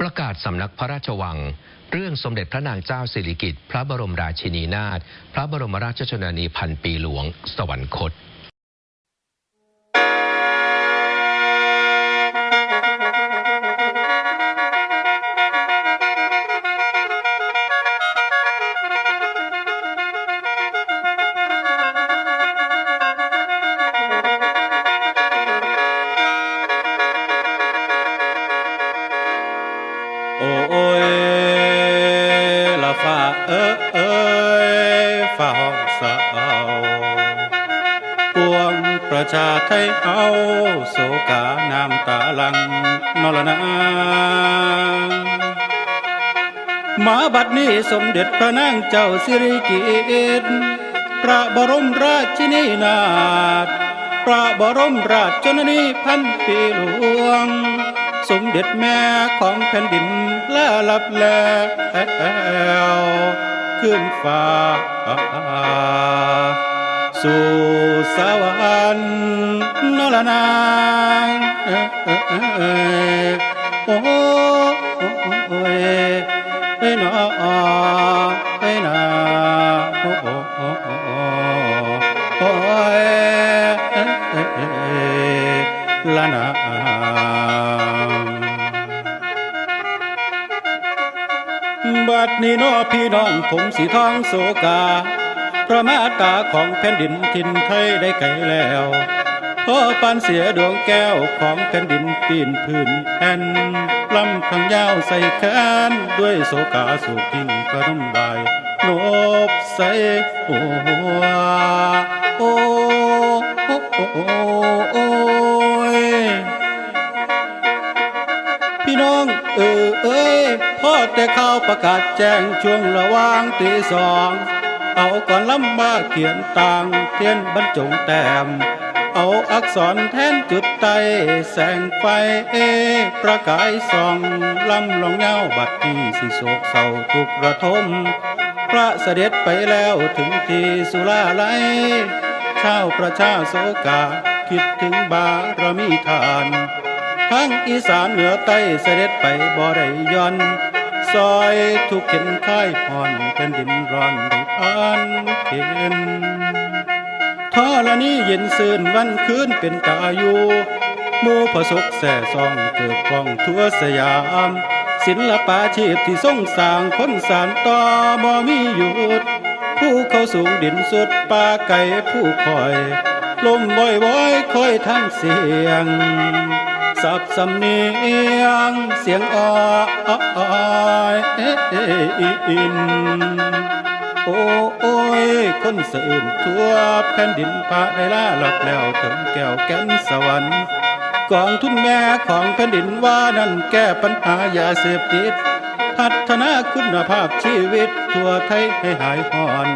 ประกาศสำนักพระราชวัง เรื่องสมเด็จพระนางเจ้าสิริกิติ์พระบรมราชินีนาถพระบรมราชชนนีพันปีหลวง สวรรคต โอ้ยละฟ้าเอ้เอ้ยฟ้าห้องสาวปวงประชาไทยเอาโศกาน้ำตาลังนอละนามาบัดนี้สมเด็จพระนางเจ้าสิริกิติ์พระบรมราชินีนาถพระบรมราชชนนีพันปีหลวง สมเด็จแม่ของแผ่นดินและลับแลขึ้นฟ้าสู่สวรรค์นลนางโอ้ยเอ้ยนอเอ้ยนาโอ้โอ้ยละนา บัดนี้นอพี่น้องผมสีทองโศกาพระมาตาของแผ่นดินทินไทยได้ไกลแล้วพ่อปานเสียดวงแก้วของแผ่นดินปีนพื้นแผ่นลำทางยาวใส่แขนด้วยโศกาสูบทิ้งกระนมบายโนบใส่หัวโอ้โอ้โอ้ แต่ข่าวประกาศแจ้งช่วงระว่างตีสอง เอาก่อนลำมาเขียนต่างเทียนบรรจงแต้ม เอาอักษรแทนจุดไตแสงไฟเอ ประกายส่องลำลองเงาบัดนี้สิโศกเศร้าทุกระทม พระเสด็จไปแล้วถึงที่สุราไลยชาวประชาโศกาคิดถึงบารมีทาน ทั้งอีสานเหนือใต้เสด็จไปบ่ได้ย่อน ซอยทุกเข็นค่ายผ่อนแผ่นดินร้อนด้ผ่านเข็นทอละนี้เย็นซื่นวันคืนเป็นตาอยู่มู่ประสบแส่ซองเกิดกองทั่วสยาม ศิลปาชีพที่ทรงสร้างคนสานต่อบ่มีหยุด ผู้เขาสูงดินสุดป่าไก่ผู้คอย ลมบ่อยบ่อยๆคอยทั้งเสียง สับสำเนียงเสียงออยเอออินโอ้โอ้ยคนสื่นทั่วแผ่นดินพระได้ล่าหลับแล้วถึงแก้วแก้นสวรรค์กองทุนแม่ของแผ่นดินว่านั่นแก้ปัญหายาเสพติด พัฒนาคุณภาพชีวิตทั่วไทยให้หายห่อน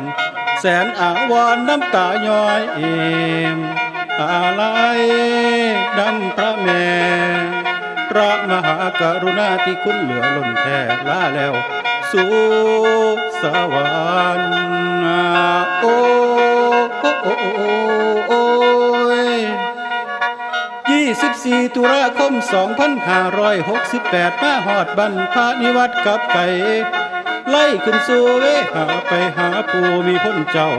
แสนอาวรณ์น้ำตาย้อยเอม อะไรดำพระแม่พระมหากรุณาที่คุณเหลือล้นแท้ลาแล้ว สู่สวรรค์โอ้โอ้โอ้โอ้โอ้ย24ตุลาคม2568มาหอดบันพานิวัตกับไก่ไล่ขึ้นสู่เวหาไปหาผู้มีพ้นเจ้า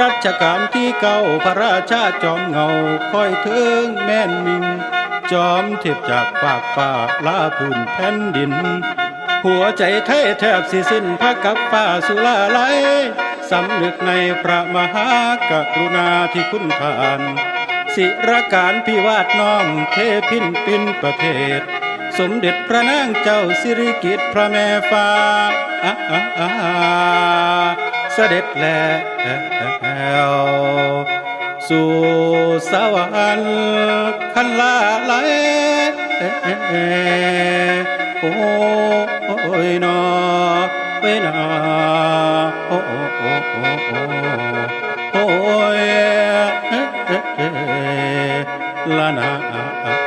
รัชกาลที่เก้าพระราชาจอมเงาคอยเทิงแม่นมิง จอมเทียบจากฝากฟ้าลาพื้นแผ่นดิน หัวใจไทยแทบสิสิ้นพระกับฟ้าสุลาไหลสำนึกในพระมหากรุณาที่คุณทานศิรการพิวาทน้อมเทพินปินประเทศ สมเด็จพระนางเจ้าสิริกิติ์พระแม่ฟ้าอ่าอ่าอ่า เสด็จแล้วสู่สวรรค์คันลาไหลโอ้ยนอเวนาโอ้โอ้โอ้โอ้โอ้โอ้ยละนา